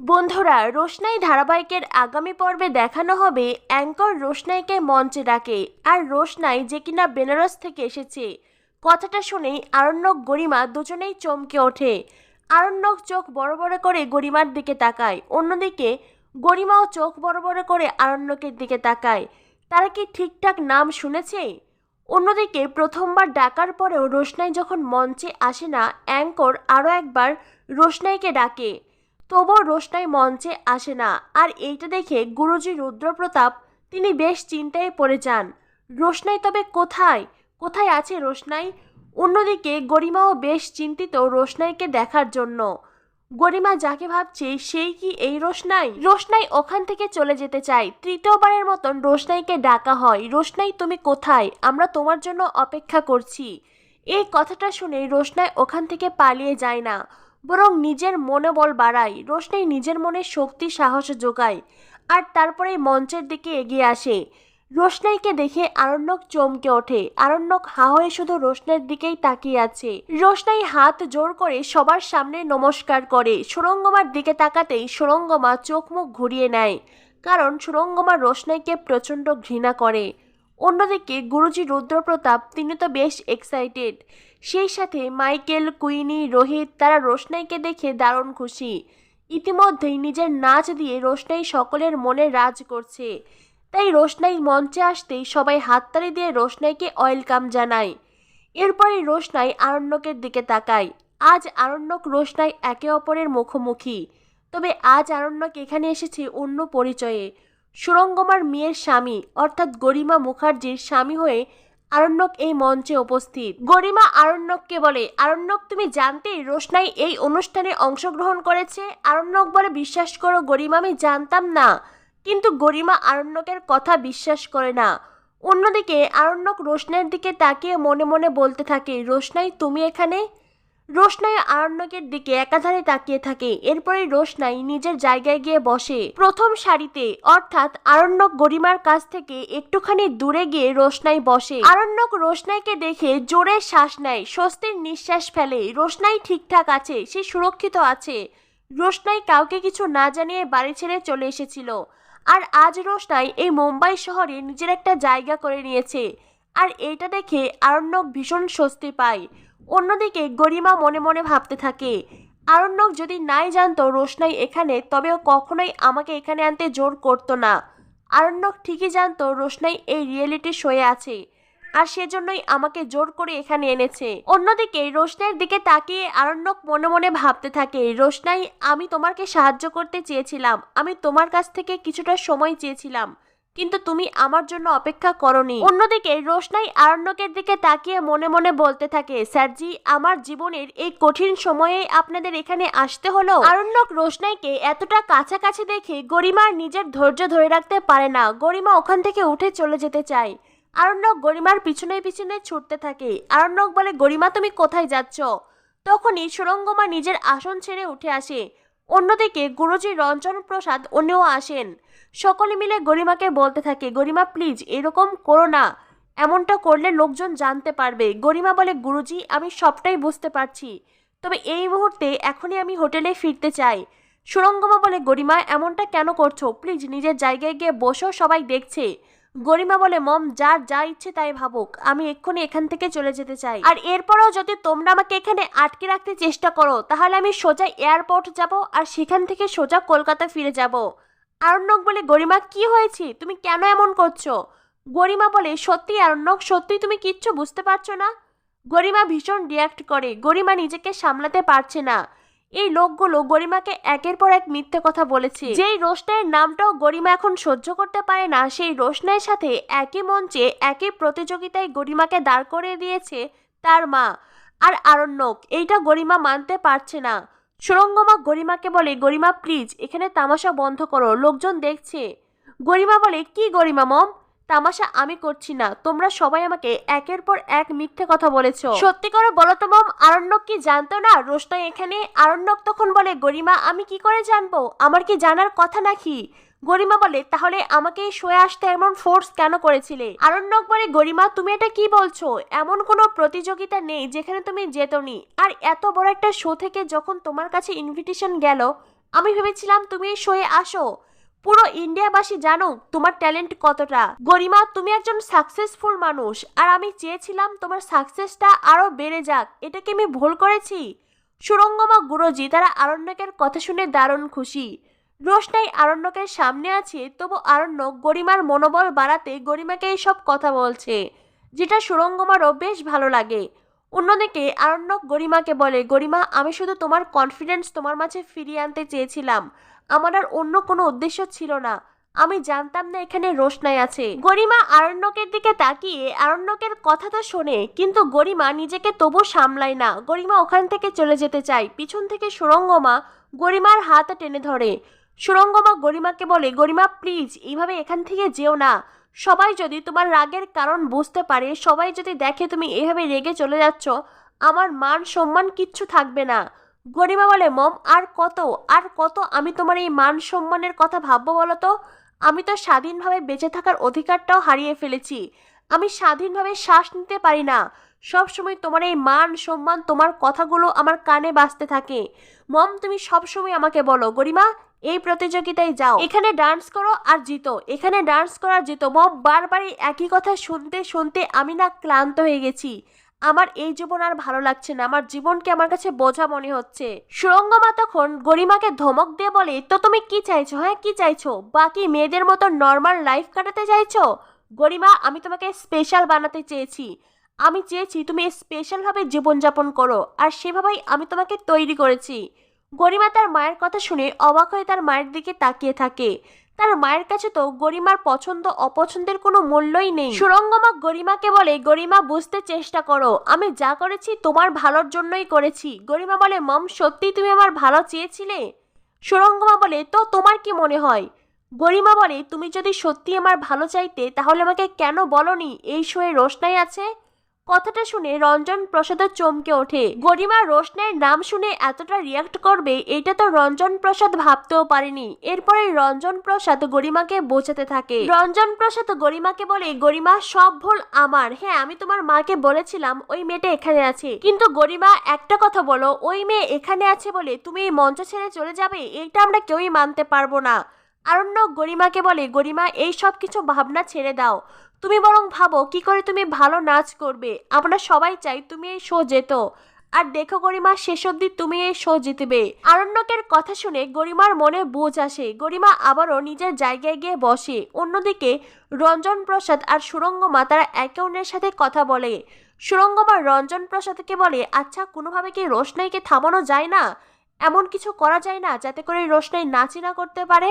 বন্ধুরা, রোশনাই ধারাবাহিকের আগামী পর্বে দেখানো হবে অ্যাঙ্কর রোশনাইকে মঞ্চে ডাকে আর রোশনাই যে কিনা বেনারস থেকে এসেছে। কথাটা শুনেই আরণ্যক গরিমা দুজনেই চমকে ওঠে। আরণ্যক চোখ বড় বড় করে গরিমার দিকে তাকায়, অন্যদিকে গরিমাও চোখ বড় বড় করে আরণ্যকের দিকে তাকায়। তারা কি ঠিকঠাক নাম শুনেছে? অন্যদিকে প্রথমবার ডাকার পরেও রোশনাই যখন মঞ্চে আসে না, অ্যাঙ্কর আরও একবার রোশনাইকে ডাকে। তবুও রোশনাই মঞ্চে আসে না। আর এইটা দেখে গুরুজি রুদ্রপ্রতাপ তিনি বেশ চিন্তায় পড়ে যান। রোশনাই তবে কোথায়? কোথায় আছে রোশনাই? অন্যদিকে গরিমাও বেশ চিন্তিত রোশনাইকে দেখার জন্য। গরিমা যাকে ভাবছে, সেই কি এই রোশনাই? রোশনাই ওখান থেকে চলে যেতে চায়। তৃতীয়বারের মতন রোশনাইকে ডাকা হয়। রোশনাই, তুমি কোথায়? আমরা তোমার জন্য অপেক্ষা করছি। এই কথাটা শুনে রোশনাই ওখান থেকে পালিয়ে যায় না। বরং নিজের মনোবল বাড়ায় রোশনাই নিজের মনে শক্তি, সাহস যোগায় আর তারপরে মঞ্চের দিকে এগিয়ে আসে। রোশনাইকে দেখে আরণ্যক চমকে ওঠে। আরণ্যক হা হয়ে শুধু রোশনের দিকেই তাকিয়ে আছে। রোশনাই হাত জোর করে সবার সামনে নমস্কার করে। সুরঙ্গমার দিকে তাকাতেই সুরঙ্গমা চোখ মুখ ঘুরিয়ে নেয়, কারণ সুরঙ্গমা রোশনাইকে প্রচণ্ড ঘৃণা করে। অন্যদিকে গুরুজি রুদ্রপ্রতাপ, তিনি তো বেশ এক্সাইটেড সেই সাথে মাইকেল, কুইনি, রোহিত, তারা রোশনাইকে দেখে দারুণ খুশি। ইতিমধ্যেই নিজের নাচ দিয়ে রোশনাই সকলের মনে রাজ করছে। তাই রোশনাই মঞ্চে আসতেই সবাই হাততালি দিয়ে রোশনাইকে ওয়েলকাম জানায়। এরপরে রোশনাই আরণ্যকের দিকে তাকায়। আজ আরণ্যক রোশনাই একে অপরের মুখোমুখি। তবে আজ আরণ্যক এখানে এসেছে অন্য পরিচয়ে। সুরঙ্গমার মেয়ের স্বামী, অর্থাৎ গরিমা মুখার্জির স্বামী হয়ে আরণ্যক এই মঞ্চে উপস্থিত। গরিমা আরণ্যককে বলে, আরণ্যক, তুমি জানতে রোশনাই এই অনুষ্ঠানে অংশগ্রহণ করেছে। আরণ্যক বলে, বিশ্বাস করো গরিমা, আমি জানতাম না। কিন্তু গরিমা আরণ্যকের কথা বিশ্বাস করে না। অন্যদিকে আরণ্যক রোশনাইয়ের দিকে তাকিয়ে মনে মনে বলতে থাকে, রোশনাই, তুমি এখানে? রোশনাই আরণ্যকের দিকে একাধারে তাকিয়ে থাকে। এরপরে রোশনাই নিজের জায়গায় গিয়ে বসে। প্রথম সারিতে, অর্থাৎ আরণ্যক গরিমার কাছ থেকে একটুখানি দূরে গিয়ে রোশনাই বসে। আরণ্যক রোশনাইকে দেখে জোরে শ্বাস নেয়, স্বস্তির নিঃশ্বাস ফেলে। রোশনাই ঠিকঠাক আছে, সে সুরক্ষিত আছে। রোশনাই কাউকে কিছু না জানিয়ে বাড়ি ছেড়ে চলে এসেছিল। আর আজ রোশনাই এই মুম্বাই শহরে নিজের একটা জায়গা করে নিয়েছে। আর এইটা দেখে আরণ্যক ভীষণ স্বস্তি পায়। অন্যদিকে গরিমা মনে মনে ভাবতে থাকে, আরণ্যক যদি নাই জানতো রোশনাই এখানে তবে ও কখনোই আমাকে এখানে আনতে জোর করতো না। আরণ্যক ঠিকই জানতো রোশনাই এই রিয়েলিটি শোয়ে আছে, আর সেজন্যই আমাকে জোর করে এখানে এনেছে। অন্যদিকে রোশনাইয়ের দিকে তাকিয়ে আরণ্যক মনে মনে ভাবতে থাকে, রোশনাই, আমি তোমাকে সাহায্য করতে চেয়েছিলাম, আমি তোমার কাছ থেকে কিছুটা সময় চেয়েছিলাম। কিন্তু তুমি আমার জন্য অপেক্ষা করনি। অন্যদিকে রোশনাই আরণ্যকের দিকে তাকিয়ে মনে মনে বলতে থাকে, স্যারজি, আমার জীবনের এই কঠিন সময়ে আপনাদের এখানে আসতে হলো। আরণ্যক রোশনাইকে এতটা কাছাকাছি দেখে গরিমার নিজের ধৈর্য ধরে রাখতে পারে না। গরিমা ওখান থেকে উঠে চলে যেতে চায়। আরণ্যক গরিমার পিছনে পিছনে ছুটতে থাকে। আরণ্যক বলে, গরিমা, তুমি কোথায় যাচ্ছ? তখনই সুরঙ্গমা নিজের আসন ছেড়ে উঠে আসে। অন্যদিকে গুরুজি রঞ্জন প্রসাদ অন্যও আসেন। সকলে মিলে গরিমাকে বলতে থাকে, গরিমা প্লিজ এরকম করো না। এমনটা করলে লোকজন জানতে পারবে। গরিমা বলে, গুরুজি, আমি সবটাই বুঝতে পারছি। তবে এই মুহূর্তে এখনই আমি হোটেলে ফিরতে চাই। সুরঙ্গমা বলে, গরিমা, এমনটা কেন করছ? প্লিজ নিজের জায়গায় গিয়ে বসো, সবাই দেখছে। গরিমা বলে, মম যার যা ইচ্ছে তাই ভাবুক, আমি এক্ষুনি এখান থেকে চলে যেতে চাই। আর এরপরেও যদি তোমরা আমাকে এখানে আটকে রাখতে চেষ্টা করো, তাহলে আমি সোজা এয়ারপোর্ট যাব আর সেখান থেকে সোজা কলকাতা ফিরে যাব। আরণ্যক বলে, গরিমা, কি হয়েছে? তুমি কেন এমন করছ? গরিমা বলে, সত্যি আরণ্যক, সত্যি তুমি কিচ্ছু বুঝতে পারছ না? গরিমা ভীষণ রিয়াক্ট করে, গরিমা নিজেকে সামলাতে পারছে না। এই লোকগুলো গরিমাকে একের পর এক মিথ্যে কথা বলেছে। যেই রোশনাইয়ের নামটাও গরিমা এখন সহ্য করতে পারে না, সেই রোশনাইয়ের সাথে একই মঞ্চে একই প্রতিযোগিতায় গরিমাকে দাঁড় করিয়ে দিয়েছে তার মা আর আরণ্যক। এইটা গরিমা মানতে পারছে না। সুরঙ্গমা গরিমাকে বলে, গরিমা প্লিজ এখানে তামাশা বন্ধ করো। লোকজন দেখছে। গরিমা বলে, কি গরিমা, মম? তামাশা আমি করছি না। তোমরা সবাই আমাকে একের পর এক মিথ্যে কথা বলেছ। সত্যি করে বলো তো মম, আরণ্যক কি জানতো না? রোশনাই এখানে। আরণ্যক তখন বলে, গরিমা, আমি কি করে জানব? আমার কি জানার কথা নাকি? গরিমা বলে, তাহলে আমাকে শোয়ে আসতে এমন ফোর্স কেন করেছিলে? আরণ্যক বলে, গরিমা, তুমি এটা কি বলছো? এমন কোনো প্রতিযোগিতা নেই যেখানে তুমি যেতনি আর এত বড় একটা শো থেকে যখন তোমার কাছে ইনভিটেশন গেল, আমি ভেবেছিলাম তুমি শোয়ে আসো। পুরো ইন্ডিয়াবাসী জানো তোমার ট্যালেন্ট কতটা। গরিমা, তুমি একজন সাকসেসফুল মানুষ, আর আমি চেয়েছিলাম তোমার সাকসেসটা আরও বেড়ে যাক, এটা কি আমি ভুল করেছি? সুরঙ্গমা গুরুজি, তারা আরণ্যকের কথা শুনে দারুণ খুশি। রোশনাই আরণ্যকের সামনে আছে, তবু আরণ্যক গরিমার মনোবল বাড়াতে গরিমাকে এইসব কথা বলছে, যেটা সুরঙ্গমারও বেশ ভালো লাগে। অন্যদিকে আরণ্যক গরিমাকে বলে, গরিমা, আমি শুধু তোমার কনফিডেন্স তোমার মাঝে ফিরিয়ে আনতে চেয়েছিলাম আমার আর অন্য কোনো উদ্দেশ্য ছিল না। আমি জানতাম না এখানে রোশনাই আছে। গরিমা আরণ্যকের দিকে তাকিয়ে আরণ্যকের কথা তো শোনে, কিন্তু গরিমা নিজেকে তবু সামলায় না। গরিমা ওখান থেকে চলে যেতে চায়। পিছন থেকে সুরঙ্গমা গরিমার হাত টেনে ধরে। সুরঙ্গমা গরিমাকে বলে, গরিমা প্লিজ এইভাবে এখান থেকে যেও না। সবাই যদি তোমার রাগের কারণ বুঝতে পারে, সবাই যদি দেখে তুমি এভাবে রেগে চলে যাচ্ছ, আমার মান সম্মান কিচ্ছু থাকবে না। গরিমা বলে, মম, আর কত? আর কত আমি তোমার এই মান সম্মানের কথা ভাববো বলো তো? আমি তো স্বাধীনভাবে বেঁচে থাকার অধিকারটাও হারিয়ে ফেলেছি। আমি স্বাধীনভাবে শ্বাস নিতে পারি না। সব সময় তোমার এই মান সম্মান, তোমার কথাগুলো আমার কানে বাজতে থাকে। মম, তুমি সব সময় আমাকে বলো, গরিমা, এই প্রতিযোগিতায় যাও। এখানে ডান্স করো আর জিতো। এখানে ডান্স করো আর জিতো। মম, বারবারই একই কথা শুনতে শুনতে আমি না ক্লান্ত হয়ে গেছি। আমার এই জীবন আর ভালো লাগছে না, আমার জীবনকে আমার কাছে বোঝা মনে হচ্ছে। সুরঙ্গমা তখন গরিমাকে ধমক দিয়ে বলে, তো তুমি কি চাইছো হ্যাঁ কি চাইছো? বাকি মেয়েদের মতো নর্মাল লাইফ কাটাতে চাইছো? গরিমা, আমি তোমাকে স্পেশাল বানাতে চেয়েছি। আমি চেয়েছি তুমি স্পেশালভাবে জীবনযাপন করো, আর সেভাবেই আমি তোমাকে তৈরি করেছি। গরিমা তার মায়ের কথা শুনে অবাক হয়ে তার মায়ের দিকে তাকিয়ে থাকে। তার মায়ের কাছে তো গরিমার পছন্দ অপছন্দের কোনো মূল্যই নেই। সুরঙ্গমা গরিমাকে বলে, গরিমা, বুঝতে চেষ্টা করো। আমি যা করেছি তোমার ভালোর জন্যই করেছি গরিমা বলে, মম সত্যি তুমি আমার ভালো চেয়েছিলে সুরঙ্গমা বলে, তো তোমার কি মনে হয় গরিমা বলে, তুমি যদি সত্যি আমার ভালো চাইতে, তাহলে আমাকে কেন বলনি? এই শোয়ে রোশনাই আছে? কথাটা শুনে রঞ্জন প্রসাদের চমকে ওঠে। গরিমা রোশনাইয়ের নাম শুনে এতটা রিয়াক্ট করবে, এটা তো রঞ্জন প্রসাদ ভাবতেও পারেনি। এরপরে রঞ্জন প্রসাদ গরিমাকে বোঝাতে থাকে। রঞ্জন প্রসাদ গরিমাকে বলে, গরিমা, সব ভুল আমার। হ্যাঁ আমি তোমার মাকে বলেছিলাম ওই মেয়েটা এখানে আছে। কিন্তু গরিমা, একটা কথা বলো, ওই মেয়ে এখানে আছে বলে তুমি এই মঞ্চ ছেড়ে চলে যাবে এটা আমরা কেউই মানতে পারব না। আরণ্য গরিমাকে বলে, গরিমা, এই সব কিছু ভাবনা ছেড়ে দাও। তুমি বরং ভাবো, কি করে তুমি ভালো নাচ করবে? আমরা সবাই চাই তুমি এই শো যেত আর দেখো গরিমা, শেষ অব্দি তুমি এই শো জিতবে। আরণ্যকের কথা শুনে গরিমার মনে বোঝ আসে। গরিমা আবারও নিজের জায়গায় গিয়ে বসে। অন্যদিকে রঞ্জন প্রসাদ আর সুরঙ্গমা তারা একে অন্যের সাথে কথা বলে। সুরঙ্গমা রঞ্জন প্রসাদকে বলে আচ্ছা কোনোভাবে কি রোশনাইকে থামানো যায় না? এমন কিছু করা যায় না যাতে করে রোশনাই নাচি না করতে পারে?